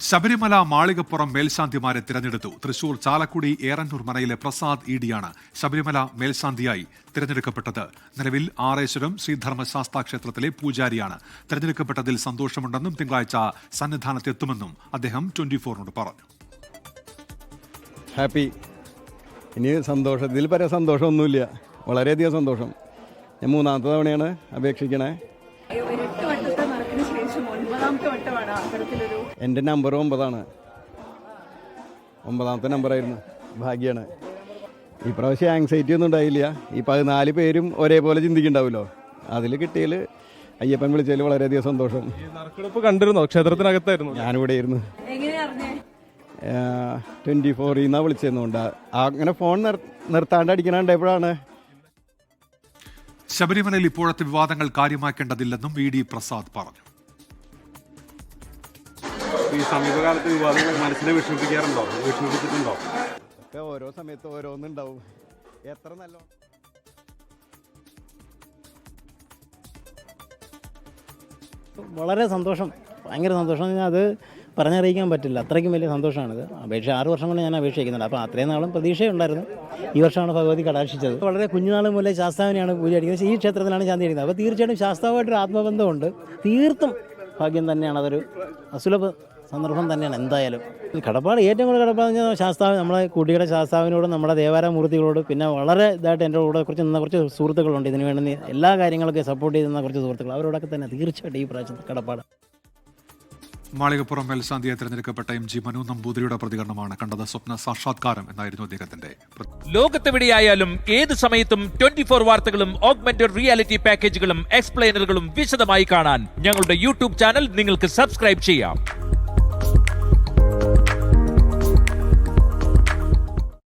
ശബരിമല മാളികപ്പുറം മേൽശാന്തിമാരെ തിരഞ്ഞെടുത്തു. തൃശൂർ ചാലക്കുടി ഏറന്നൂർ മനയിലെ പ്രസാദ് ഇഡിയാണ് ശബരിമല മേൽശാന്തിയായി തിരഞ്ഞെടുക്കപ്പെട്ടത്. നിലവിൽ ആറേശ്വരം ശ്രീധർമ്മശാസ്താ ക്ഷേത്രത്തിലെ പൂജാരിയാണ്. തിരഞ്ഞെടുക്കപ്പെട്ടതിൽ സന്തോഷമുണ്ടെന്നും തിങ്കളാഴ്ച സന്നിധാനത്തെത്തുമെന്നും അദ്ദേഹം ട്വന്റി ഫോറിനോട് പറഞ്ഞു. ഹാപ്പി. ഇനി സന്തോഷത്തിൽ പര സന്തോഷമൊന്നുമില്ല. വളരെയധികം സന്തോഷം. ഞാൻ മൂന്നാമത്തെ തവണയാണ് അപേക്ഷിക്കണേ. ശേഷം ഒൻപതാമത്തെ വട്ടമാണ് അത്തരത്തിലൊരു എന്റെ നമ്പർ ഒമ്പതാണ്. ഒമ്പതാമത്തെ നമ്പറായിരുന്നു. ഭാഗ്യമാണ് ഈ പ്രാവശ്യം ആങ്സൈറ്റി ഒന്നും ഉണ്ടായില്ല. ഈ പതിനാല് പേരും ഒരേപോലെ ചിന്തിക്കുന്നുണ്ടാവുമല്ലോ. അതിൽ കിട്ടിയതിൽ അയ്യപ്പൻ വിളിച്ചതിൽ വളരെയധികം സന്തോഷം. നറുക്കെടുപ്പ് കണ്ടിരുന്നോ? ക്ഷേത്രത്തിനകത്തായിരുന്നു. ഞാനിവിടെ ഇരുന്നു ട്വന്റി ട്വന്റി ഫോറിൽ നിന്നാണ് വിളിച്ചിരുന്നുണ്ട് അങ്ങനെ ഫോൺ നിർത്താണ്ട് നിർത്താണ്ട് അടിക്കണുണ്ടായപ്പോഴാണ് ശബരിമലയിൽ ഇപ്പോഴത്തെ വിവാദങ്ങൾ കാര്യമാക്കേണ്ടതില്ലെന്നും വി ഡി പ്രസാദ് പറഞ്ഞു. ഈ സമീപകാലത്ത് വിവാദങ്ങൾ മനസ്സിനെ വിഷമിപ്പിക്കാറുണ്ടോ? വിഷമിപ്പിച്ചിട്ടുണ്ടോ? ഒക്കെ ഓരോ സമയത്ത് ഓരോന്നുണ്ടാവും. എത്ര നല്ല വളരെ സന്തോഷം. ഭയങ്കര സന്തോഷം എന്ന് പറഞ്ഞാൽ അത് പറഞ്ഞറിയിക്കാൻ പറ്റില്ല. അത്രയ്ക്കും വലിയ സന്തോഷമാണിത്. അപേക്ഷ ആറ് വർഷം കൊണ്ട് ഞാൻ അപേക്ഷിക്കുന്നുണ്ട്. അപ്പോൾ അത്രയും നാളും പ്രതീക്ഷയുണ്ടായിരുന്നു. ഈ വർഷമാണ് ഭഗവതി കടാക്ഷിച്ചത്. വളരെ കുഞ്ഞുനാൾ മുതലേ ശാസ്താവിനെയാണ് പൂജ അടിക്കുന്നത്. ഈ ക്ഷേത്രത്തിലാണ് ശാന്തി അടിക്കുന്നത്. അപ്പോൾ തീർച്ചയായിട്ടും ശാസ്താവുമായിട്ടൊരു ആത്മബന്ധമുണ്ട്. തീർത്തും ഭാഗ്യം തന്നെയാണ് അതൊരു അസുലഭ സന്ദർഭം തന്നെയാണ് എന്തായാലും. കടപ്പാട് ഏറ്റവും കൂടുതൽ കടപ്പാട് എന്ന് പറഞ്ഞാൽ ശാസ്താവ് നമ്മളെ കുട്ടിയുടെ ശാസ്താവിനോടും നമ്മുടെ ദേവാലയമൂർത്തികളോട് പിന്നെ വളരെ ഇതായിട്ട് എന്റെ കൂടെ കുറച്ച് നിന്ന കുറച്ച് സുഹൃത്തുക്കളുണ്ട്. ഇതിനു വേണ്ടി എല്ലാ കാര്യങ്ങളൊക്കെ സപ്പോർട്ട് ചെയ്യുന്ന കുറച്ച് സുഹൃത്തുക്കൾ. അവരോടൊക്കെ തന്നെ തീർച്ചയായിട്ടും ഈ പ്രാവശ്യത്തെ കടപ്പാട്. മാളികപ്പുറം മേൽശാന്തിയെ തിരഞ്ഞെടുക്കപ്പെട്ട എം ജി മനു നമ്പൂതിരിയുടെ പ്രതികരണമാണ് കണ്ടത് സ്വപ്ന സാക്ഷാത്കാരം എന്നായിരുന്നു അദ്ദേഹത്തിന്റെ ലോകത്തെവിടെയായാലും ഏത് സമയത്തും ട്വന്റി ഫോർ വാർത്തകളും ഓഗ്മെന്റഡ് റിയാലിറ്റി പാക്കേജുകളും എക്സ്പ്ലെയിനറുകളും വിശദമായി കാണാൻ ഞങ്ങളുടെ യൂട്യൂബ് ചാനൽ നിങ്ങൾക്ക് സബ്സ്ക്രൈബ് ചെയ്യാം.